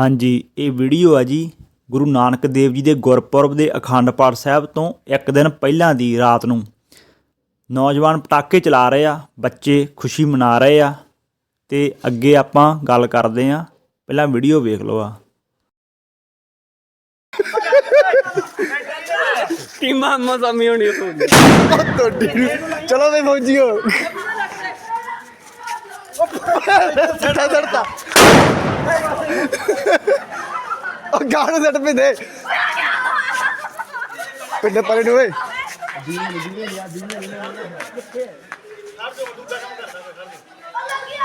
ਹਾਂਜੀ ਇਹ ਵੀਡੀਓ ਆ ਜੀ ਗੁਰੂ ਨਾਨਕ ਦੇਵ ਜੀ ਦੇ ਗੁਰਪੁਰਬ ਦੇ ਅਖੰਡ ਪਾਠ ਸਾਹਿਬ ਤੋਂ ਇੱਕ ਦਿਨ ਪਹਿਲਾਂ ਦੀ ਰਾਤ ਨੂੰ। ਨੌਜਵਾਨ ਪਟਾਕੇ ਚਲਾ ਰਹੇ ਆ ਬੱਚੇ ਖੁਸ਼ੀ ਮਨਾ ਰਹੇ ਆ ਤੇ ਅੱਗੇ ਆਪਾਂ ਗੱਲ ਕਰਦੇ ਆ। ਪਹਿਲਾਂ ਵੀਡੀਓ ਵੇਖ ਲਓ ਆ। ਕੀ ਮਾਮਾ ਸਾਮੀ ਹੋਣੀ ਤੁਹਾਡੀ? ਚਲੋ ਵੇ ਫੌਜੀਓ। ਉਹ ਸੜ ਪੇ ਦੇ ਪਿੰਡ ਪਰੇ ਨੂੰ ਓਏ।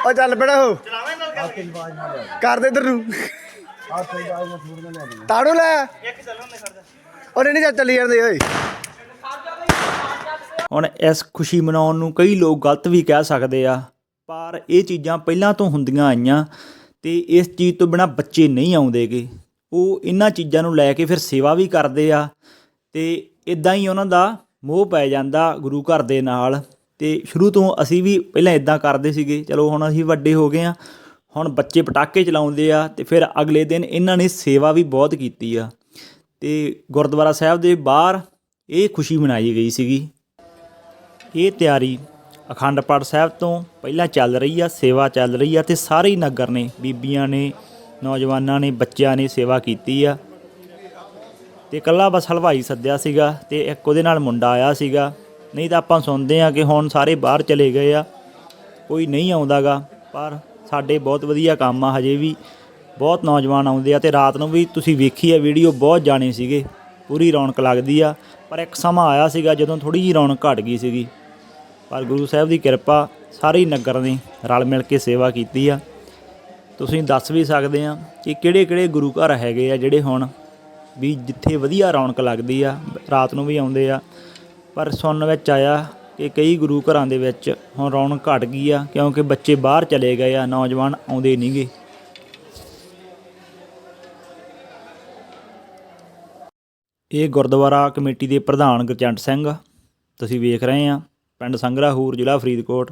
ਉਹ ਚੱਲ ਬੜਾ ਹੋ। ਕਰ ਦੇ ਇਧਰ ਨੂੰ। ਤਾੜੂ ਲੈ। ਉਹਨੇ ਨਹੀਂ ਚੱਲੀ ਜਾਂਦੇ, ਓਏ। ਹੁਣ ਇਸ ਖੁਸ਼ੀ ਮਨਾਉਣ ਨੂੰ ਕਈ ਲੋਕ ਗਲਤ ਵੀ ਕਹਿ ਸਕਦੇ ਆ, ਪਰ ਇਹ ਚੀਜ਼ਾਂ ਪਹਿਲਾਂ ਤੋਂ ਹੁੰਦੀਆਂ ਆਈਆਂ ਤੇ ਇਸ ਚੀਜ਼ ਤੋਂ ਬਿਨਾ ਬੱਚੇ ਨਹੀਂ ਆਉਂਦੇਗੇ। ਉਹ ਇਹਨਾਂ ਚੀਜ਼ਾਂ ਨੂੰ ਲੈ ਕੇ ਫਿਰ ਸੇਵਾ ਵੀ ਕਰਦੇ ਆ ਤੇ ਇਦਾਂ ਹੀ ਉਹਨਾਂ ਦਾ ਮੋਹ ਪੈ ਜਾਂਦਾ ਗੁਰੂ ਘਰ ਦੇ ਨਾਲ। ਤੇ ਸ਼ੁਰੂ ਤੋਂ ਅਸੀਂ ਵੀ ਪਹਿਲਾਂ ਇਦਾਂ ਕਰਦੇ ਸੀਗੇ, ਚਲੋ ਹੁਣ ਅਸੀਂ ਵੱਡੇ ਹੋ ਗਏ ਆ ਹੁਣ ਬੱਚੇ ਪਟਾਕੇ ਚਲਾਉਂਦੇ ਆ ਤੇ ਫਿਰ ਅਗਲੇ ਦਿਨ ਇਹਨਾਂ ਨੇ ਸੇਵਾ ਵੀ ਬਹੁਤ ਕੀਤੀ ਆ। ਤੇ ਗੁਰਦੁਆਰਾ ਸਾਹਿਬ ਦੇ ਬਾਹਰ ਇਹ ਖੁਸ਼ੀ ਮਨਾਈ ਗਈ ਸੀਗੀ। ਇਹ ਤਿਆਰੀ ਅਖੰਡ ਪਾਠ ਸਾਹਿਬ ਤੋਂ ਪਹਿਲਾਂ ਚੱਲ ਰਹੀ ਆ, ਸੇਵਾ ਚੱਲ ਰਹੀ ਆ ਤੇ ਸਾਰੇ ਹੀ ਨਗਰ ਨੇ, ਬੀਬੀਆਂ ਨੇ ਨੌਜਵਾਨਾਂ ਨੇ, ਬੱਚਿਆਂ ਨੇ ਸੇਵਾ ਕੀਤੀ ਆ। ਤੇ ਇਕੱਲਾ ਬਸ ਹਲਵਾਈ ਸੱਦਿਆ ਸੀਗਾ ਤੇ ਇੱਕ ਉਹਦੇ ਨਾਲ ਮੁੰਡਾ ਆਇਆ ਸੀਗਾ। ਨਹੀਂ ਤਾਂ ਆਪਾਂ ਸੁਣਦੇ ਆ ਕਿ ਹੁਣ ਸਾਰੇ ਬਾਹਰ ਚਲੇ ਗਏ ਆ। ਕੋਈ ਨਹੀਂ ਆਉਂਦਾਗਾ, ਪਰ ਸਾਡੇ ਬਹੁਤ ਵਧੀਆ ਕੰਮ ਆ ਹਜੇ ਵੀ। ਬਹੁਤ ਨੌਜਵਾਨ ਆਉਂਦੇ ਆ ਤੇ ਰਾਤ ਨੂੰ ਵੀ ਤੁਸੀਂ ਵੇਖੀ ਆ ਵੀਡੀਓ, ਬਹੁਤ ਜਾਣੇ ਸੀਗੇ। ਪੂਰੀ ਰੌਣਕ ਲੱਗਦੀ ਆ। ਪਰ ਇੱਕ ਸਮਾਂ ਆਇਆ ਸੀਗਾ ਜਦੋਂ ਥੋੜੀ ਜਿਹੀ ਰੌਣਕ ਘਟ ਗਈ ਸੀਗੀ। ਪਰ ਗੁਰੂ ਸਾਹਿਬ ਦੀ ਕਿਰਪਾ ਸਾਰੇ ਨਗਰ ਨੇ ਰਲ ਮਿਲ ਕੇ ਸੇਵਾ ਕੀਤੀ ਆ। ਤੁਸੀਂ ਦੱਸ ਵੀ ਸਕਦੇ ਆ ਕਿ ਕਿਹੜੇ ਕਿਹੜੇ ਗੁਰੂ ਘਰ ਹੈਗੇ ਆ ਜਿਹੜੇ ਹੁਣ ਵੀ ਜਿੱਥੇ ਵਧੀਆ ਰੌਣਕ ਲੱਗਦੀ ਆ, ਰਾਤ ਨੂੰ ਵੀ ਆਉਂਦੇ ਆ। ਪਰ ਸੁਣਨ ਵਿੱਚ ਆਇਆ ਕਿ ਕਈ ਗੁਰੂ ਘਰਾਂ ਦੇ ਵਿੱਚ ਹੁਣ ਰੌਣਕ ਘਟ ਗਈ ਆ, ਕਿਉਂਕਿ ਬੱਚੇ ਬਾਹਰ ਚਲੇ ਗਏ ਆ, ਨੌਜਵਾਨ ਆਉਂਦੇ ਨਹੀਂਗੇ ਇਹ ਗੁਰਦੁਆਰਾ ਕਮੇਟੀ ਦੇ ਪ੍ਰਧਾਨ ਗੁਰਚੰਟ ਸਿੰਘ, ਤੁਸੀਂ ਵੇਖ ਰਹੇ ਆ, ਪਿੰਡ ਸੰਗਰਾਹੂਰ, ਜ਼ਿਲ੍ਹਾ ਫਰੀਦਕੋਟ।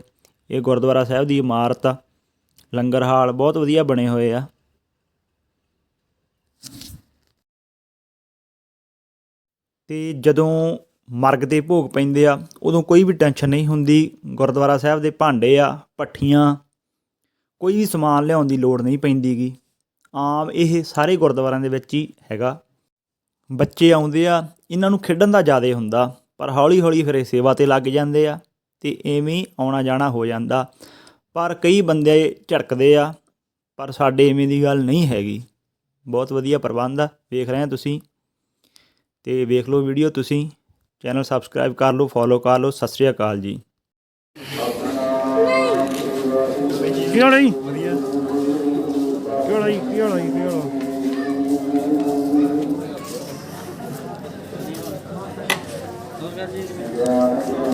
ਇਹ ਗੁਰਦੁਆਰਾ ਸਾਹਿਬ ਦੀ ਇਮਾਰਤ ਆ। ਲੰਗਰ ਹਾਲ ਬਹੁਤ ਵਧੀਆ ਬਣੇ ਹੋਏ ਆ। ਤੇ ਜਦੋਂ ਮਰਗ ਦੇ ਭੋਗ ਪੈਂਦੇ ਆ, ਉਦੋਂ ਕੋਈ ਵੀ ਟੈਨਸ਼ਨ ਨਹੀਂ ਹੁੰਦੀ। ਗੁਰਦੁਆਰਾ ਸਾਹਿਬ ਦੇ ਭਾਂਡੇ ਆ ਪੱਠੀਆਂ ਕੋਈ ਵੀ ਸਮਾਨ ਲਿਆਉਣ ਦੀ ਲੋੜ ਨਹੀਂ ਪੈਂਦੀਗੀ। ਆਮ ਇਹ ਸਾਰੇ ਗੁਰਦੁਆਰਿਆਂ ਦੇ ਵਿੱਚ ਹੀ ਹੈਗਾ। ਬੱਚੇ ਆਉਂਦੇ ਆ, ਇਹਨਾਂ ਨੂੰ ਖੇਡਣ ਦਾ ਜ਼ਿਆਦਾ ਹੁੰਦਾ, ਪਰ ਹੌਲੀ ਹੌਲੀ ਫਿਰ ਇਹ ਸੇਵਾ ਤੇ ਲੱਗ ਜਾਂਦੇ ਆ ਤੇ ਐਵੇਂ ਆਉਣਾ ਜਾਣਾ ਹੋ ਜਾਂਦਾ। ਪਰ ਕਈ ਬੰਦੇ ਝੜਕਦੇ ਆ, ਪਰ ਸਾਡੇ ਐਵੇਂ ਦੀ ਗੱਲ ਨਹੀਂ ਹੈਗੀ। ਬਹੁਤ ਵਧੀਆ ਪ੍ਰਬੰਧ ਆ, ਵੇਖ ਰਹੇ ਆ ਤੁਸੀਂ। ਤੇ ਵੇਖ ਲਓ ਵੀਡੀਓ ਤੁਸੀਂ, ਚੈਨਲ ਸਬਸਕ੍ਰਾਈਬ ਕਰ ਲਓ, ਫੋਲੋ ਕਰ ਲਓ। ਸਤਿ ਸ਼੍ਰੀ ਅਕਾਲ ਜੀ। ਕੀ ਹਾਲ ਹੈ ਜੀ? ਵਧੀਆ। ਕੀ ਹਾਲ ਹੈ ਕੀ ਹਾਲ ਹੈ ਕੀ ਹਾਲ ਹੈ?